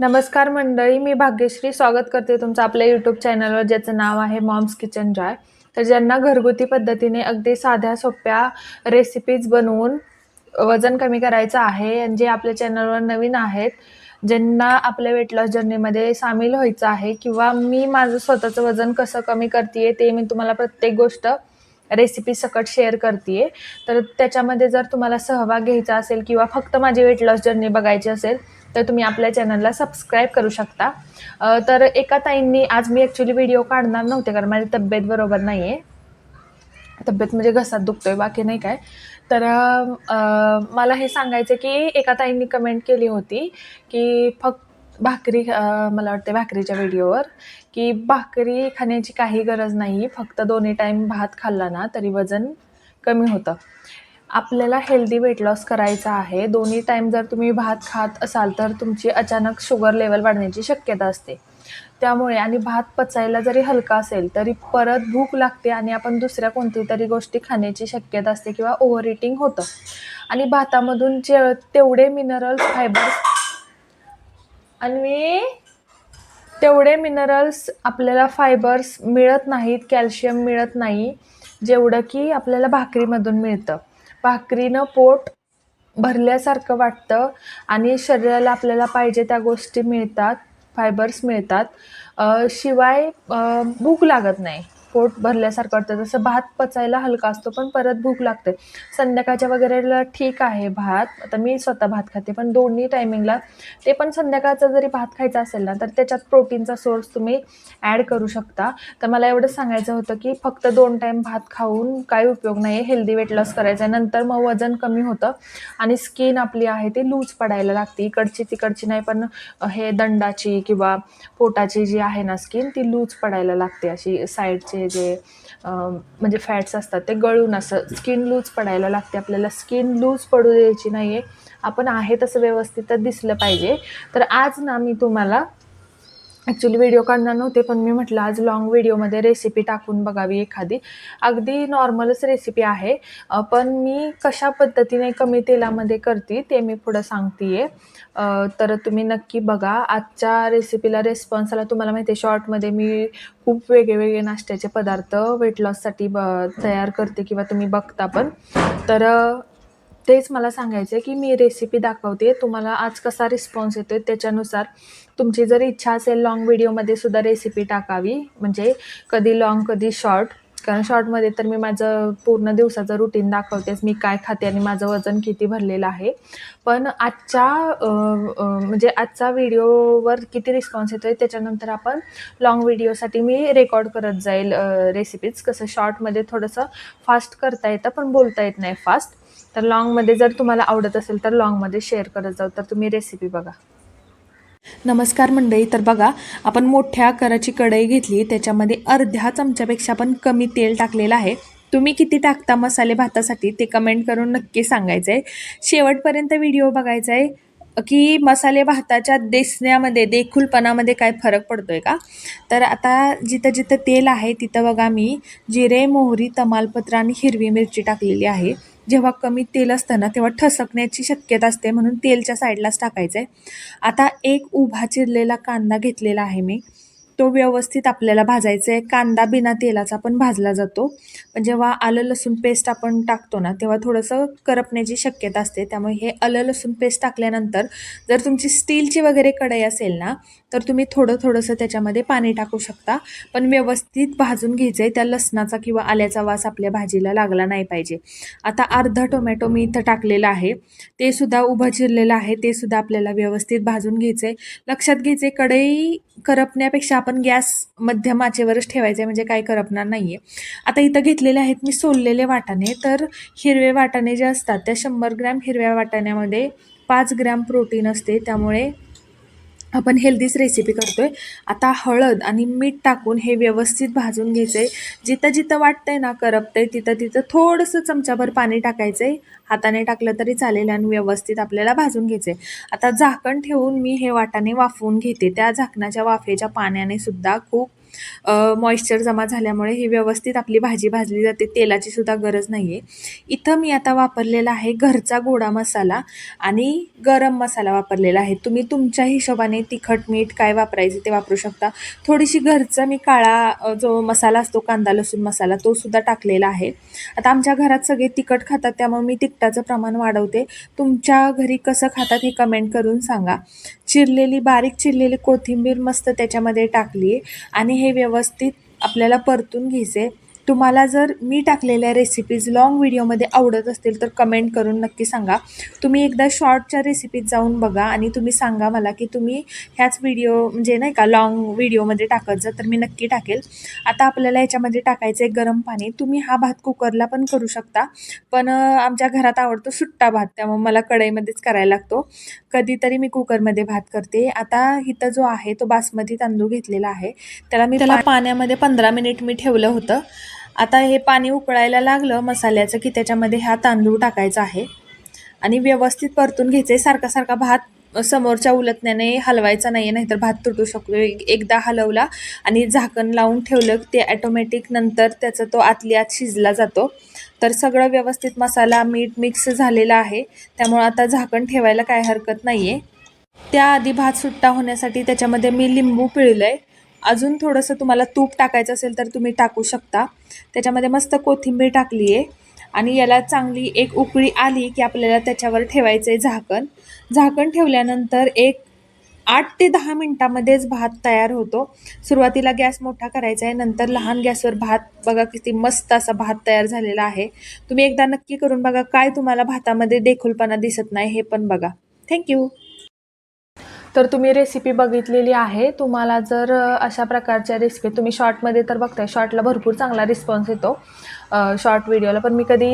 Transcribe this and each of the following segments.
नमस्कार मंडळी मी भाग्यश्री स्वागत करते तुमचं आपल्या यूट्यूब चॅनलवर ज्याचं नाव आहे मॉम्स किचन जॉय तर ज्यांना घरगुती पद्धतीने अगदी साध्या सोप्या रेसिपीज बनवून वजन कमी करायचं आहे आणि जे आपल्या चॅनलवर नवीन आहेत ज्यांना आपल्या वेट लॉस जर्नीमध्ये सामील व्हायचं आहे किंवा मी माझं स्वतःचं वजन कसं कमी करते ते मी तुम्हाला प्रत्येक गोष्ट रेसिपी सकट शेअर करते तर त्याच्यामध्ये जर तुम्हाला सहभाग घ्यायचा असेल किंवा फक्त माझी वेट लॉस जर्नी बघायची असेल तर तुम्ही आपल्या चॅनलला सबस्क्राईब करू शकता. तर एका ताईंनी आज मी ॲक्च्युली व्हिडिओ काढणार नव्हते कारण माझी तब्येत बरोबर नाही आहे तब्येत म्हणजे घसात दुखतोय बाकी नाही काय. तर मला हे सांगायचं की एका ताईंनी कमेंट केली होती की फक्त भाकरी मला वाटते भाकरीच्या व्हिडिओवर की भाकरी खाण्याची काही गरज नाही फक्त दोन्ही टाईम भात खाल्ला ना तरी वजन कमी होतं. आपल्याला हेल्दी वेट लॉस करायचा आहे. दोन्ही टाईम जर तुम्ही भात खात असाल तर तुमची अचानक शुगर लेवल वाढण्याची शक्यता असते. त्यामुळे आणि भात पचायला जरी हलका असेल तरी परत भूक लागते आणि आपण दुसऱ्या कोणती तरी गोष्टी खाण्याची शक्यता असते किंवा ओव्हर इटिंग होतं. आणि भातामधून जे तेवढे मिनरल्स फायबर्स आणि तेवढे मिनरल्स आपल्याला फायबर्स मिळत नाहीत कॅल्शियम मिळत नाही जेवढं की आपल्याला भाकरीमधून मिळतं. भाकरीनं पोट भरल्यासारखं वाटतं आणि शरीराला आपल्याला पाहिजे त्या गोष्टी मिळतात फायबर्स मिळतात. शिवाय भूक लागत नाही. पोट भरल्यासारखं वाटतं. जसं भात पचायला हलका असतो पण परत भूक लागते. संध्याकाळच्या वगैरेला ठीक आहे भात. आता मी स्वतः भात खाते पण दोन्ही टायमिंगला ते पण संध्याकाळचा जरी भात खायचा असेल ना तर त्याच्यात प्रोटीनचा सोर्स तुम्ही ॲड करू शकता. तर मला एवढं सांगायचं होतं की फक्त दोन टाईम भात खाऊन काही उपयोग नाही आहे हेल्दी वेट लॉस करायचा आहे नंतर मग वजन कमी होतं आणि स्किन आपली आहे ती लूज पडायला लागते. इकडची तिकडची नाही पण हे दंडाची किंवा पोटाची जी आहे ना स्किन ती लूज पडायला लागते अशी साईडची जे म्हणजे फॅट्स असतात ते गळून असं स्किन लूज पडायला लागते. आपल्याला स्किन लूज पडू द्यायची नाही आहे आपण आहे तसं व्यवस्थितच दिसलं पाहिजे. तर आज ना मी तुम्हाला ॲक्च्युली व्हिडिओ काढणार नव्हते पण मी म्हटलं आज लॉंग व्हिडिओमध्ये रेसिपी टाकून बघावी एखादी. अगदी नॉर्मलच रेसिपी आहे. पण मी कशा पद्धतीने कमी तेलामध्ये करते ते मी पुढं सांगते आहे तर तुम्ही नक्की बघा. आजच्या रेसिपीला रेस्पॉन्स आला तुम्हाला माहिती आहे शॉर्टमध्ये मी खूप वेगळे वेगळे नाश्त्याचे पदार्थ वेट लॉससाठी ब तयार करते किंवा तुम्ही बघता पण. तर तेच मला सांगायचं आहे की मी रेसिपी दाखवते. तुम्हाला आज कसा रिस्पॉन्स येतो आहे त्याच्यानुसार. तुमची जर इच्छा असेल लाँग व्हिडिओमध्ये सुद्धा रेसिपी टाकावी. म्हणजे कधी लाँग कधी शॉर्ट कारण शॉर्टमध्ये तर मी माझं पूर्ण दिवसाचं रुटीन दाखवतेच. मी काय खाते आणि माझं वजन किती भरलेलं आहे. पण आजच्या म्हणजे आजचा व्हिडिओवर किती रिस्पॉन्स येतो आहे त्याच्यानंतर आपण लाँग व्हिडिओसाठी मी रेकॉर्ड करत जाईल रेसिपीज कसं शॉर्टमध्ये थोडंसं फास्ट करता येतं पण बोलता येत नाही फास्ट तर लॉंगमध्ये जर तुम्हाला आवडत असेल तर लॉंगमध्ये शेअर करत जाऊ. तर तुम्ही रेसिपी बघा. नमस्कार मंडळी तर बघा आपण मोठ्या आकाराची कढई घेतली. त्याच्यामध्ये अर्ध्या चमच्यापेक्षा पण कमी तेल टाकलेलं आहे. तुम्ही किती टाकता मसाले भातासाठी ते कमेंट करून नक्की सांगायचं आहे शेवटपर्यंत व्हिडिओ बघायचा आहे की मसाले भाताच्या देसण्यामध्ये देखुलपणामध्ये काय फरक पडतो आहे का? तर आता जिथं जिथं तेल आहे तिथं बघा मी जिरे मोहरी तमालपत्र आणि हिरवी मिरची टाकलेली आहे. जेव्हा कमी तेल असतं ना तेव्हा ठसकण्याची शक्यता असते म्हणून तेलच्या साईडलाच टाकायचं आहे आता एक उभा चिरलेला कांदा घेतलेला आहे मी. तो व्यवस्थित आपल्याला भाजायचा आहे कांदा बिना तेलाचा पण भाजला जातो. पण जेव्हा आलं लसूण पेस्ट आपण टाकतो ना तेव्हा थोडंसं करपण्याची शक्यता असते. त्यामुळे हे आलं लसूण पेस्ट टाकल्यानंतर जर तुमची स्टीलची वगैरे कढई असेल ना तर तुम्ही थोडं थोडंसं त्याच्यामध्ये पाणी टाकू शकता. पण व्यवस्थित भाजून घ्यायचं आहे त्या लसणाचा किंवा आल्याचा वास आपल्या भाजीला लागला नाही पाहिजे. आता अर्धा टोमॅटो मी इथं टाकलेला आहे. ते सुद्धा उभं चिरलेलं आहे. ते सुद्धा आपल्याला व्यवस्थित भाजून घ्यायचं आहे लक्षात घ्यायचं आहे कढई करपण्यापेक्षा आपण गॅस मध्यम आचेवरच ठेवायचं आहे म्हणजे काय करपणार नाही आहे आता इथं घेतलेले आहेत मी सोललेले वाटाणे तर हिरवे वाटाणे जे असतात त्या शंभर ग्रॅम हिरव्या वाटाण्यामध्ये पाच ग्रॅम प्रोटीन असते त्यामुळे आपण हेल्दीच रेसिपी करतो आहे आता हळद आणि मीठ टाकून हे व्यवस्थित भाजून घ्यायचं आहे जिथं जिथं वाटतंय ना करपतंय तिथं तिथं थोडंसं चमचाभर पाणी टाकायचं आहे हाताने टाकलं तरी चालेल आणि व्यवस्थित आपल्याला भाजून घ्यायचं आहे आता झाकण ठेवून मी हे वाटाणे वाफवून घेते. त्या झाकणाच्या वाफेच्या पाण्याने सुद्धा खूप मॉइश्चर जमा झाल्यामुळे ही व्यवस्थित आपली भाजी भाजली जाते तेलाची सुद्धा गरज नाही आहे इथं मी आता वापरलेला आहे घरचा गोडा मसाला आणि गरम मसाला वापरलेला आहे. तुम्ही तुमच्या हिशोबाने तिखट मीठ काय वापरायचे ते वापरू शकता. थोडीशी घरचा मी काळा जो मसाला असतो कांदा लसूण मसाला तो सुद्धा टाकलेला आहे. आता आमच्या घरात सगळे तिखट खातात त्यामुळे मी तिखटाचं प्रमाण वाढवते. तुमच्या घरी कसं खातात हे कमेंट करून सांगा. चिरलेली बारीक चिरलेली कोथिंबीर मस्त त्याच्यामध्ये टाकली आणि हे व्यवस्थित आपल्याला परतून घ्यायचे तुम्हाला जर मी टाकलेल्या रेसिपीज लाँग व्हिडिओमध्ये आवडत असतील तर कमेंट करून नक्की सांगा. तुम्ही एकदा शॉर्टच्या रेसिपीज जाऊन बघा आणि तुम्ही सांगा मला की तुम्ही ह्याच व्हिडिओ म्हणजे नाही का लाँग व्हिडिओमध्ये टाकत जा तर मी नक्की टाकेल. आता आपल्याला याच्यामध्ये टाकायचं आहे गरम पाणी. तुम्ही हा भात कुकरला पण करू शकता. पण आमच्या घरात आवडतो सुट्टा भात. त्यामुळे मला कढईमध्येच करायला लागतो. कधीतरी मी कुकरमध्ये भात करते. आता इथं जो आहे तो बासमती तांदूळ घेतलेला आहे. त्याला मी त्याला पाण्यामध्ये पंधरा मिनिट मी ठेवलं होतं. आता हे पाणी उकळायला लागलं मसाल्याचं की त्याच्यामध्ये हा तांदूळ टाकायचा आहे. आणि व्यवस्थित परतून घ्यायचे सारखा सारखा भात समोरच्या उलटण्याने हलवायचा नाही आहे नाहीतर भात तुटू शकतो. एक- एकदा हलवला आणि झाकण लावून ठेवलं की ते ॲटोमॅटिक नंतर त्याचा तो आतली आत शिजला जातो. तर सगळं व्यवस्थित मसाला मीठ मिक्स झालेला आहे. त्यामुळं आता झाकण ठेवायला काय हरकत नाही आहे त्याआधी भात सुट्टा होण्यासाठी त्याच्यामध्ये मी लिंबू पिळलं आहे अजून थोडंसं तुम्हाला तूप टाकायचं असेल तर तुम्ही टाकू शकता. त्याच्यामध्ये मस्त कोथिंबीर टाकली आहे आणि याला चांगली एक उकळी आली की आपल्याला त्याच्यावर ठेवायचं आहे झाकण. झाकण ठेवल्यानंतर एक आठ ते दहा मिनटामध्येच भात तयार होतो. सुरुवातीला गॅस मोठा करायचा आहे नंतर लहान गॅसवर भात बघा किती मस्त असा भात तयार झालेला आहे. तुम्ही एकदा नक्की करून बघा काय तुम्हाला भातामध्ये देखुलपणा दिसत नाही हे पण बघा. थँक्यू तर तुम्ही रेसिपी बघितलेली आहे. तुम्हाला जर अशा प्रकारच्या रेसिपी तुम्ही शॉर्टमध्ये तर बघताय. शॉर्टला भरपूर चांगला रिस्पॉन्स येतो. शॉर्ट व्हिडिओला पण मी कधी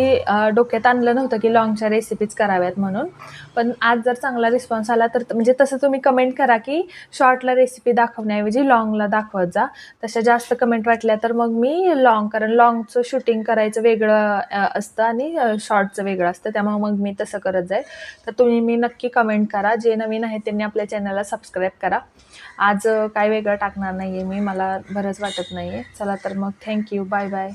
डोक्यात आणलं नव्हतं की लॉंगच्या रेसिपीज कराव्यात म्हणून. पण आज जर चांगला रिस्पॉन्स आला तर म्हणजे तसं तुम्ही कमेंट करा की शॉर्टला रेसिपी दाखवण्याऐवजी लॉंगला दाखवत जा. तशा जास्त कमेंट वाटल्या तर मग मी लॉंग कारण लॉंगचं शूटिंग करायचं वेगळं असतं आणि शॉर्टचं वेगळं असतं. त्यामुळे मग मी तसं करत जाईल. तर तुम्ही मी नक्की कमेंट करा. जे नवीन आहे त्यांनी आपल्या चॅनलला सबस्क्राईब करा. आज काय वेगळं टाकणार नाही आहे मी. मला बरंच वाटत नाही आहे चला तर मग थँक्यू बाय बाय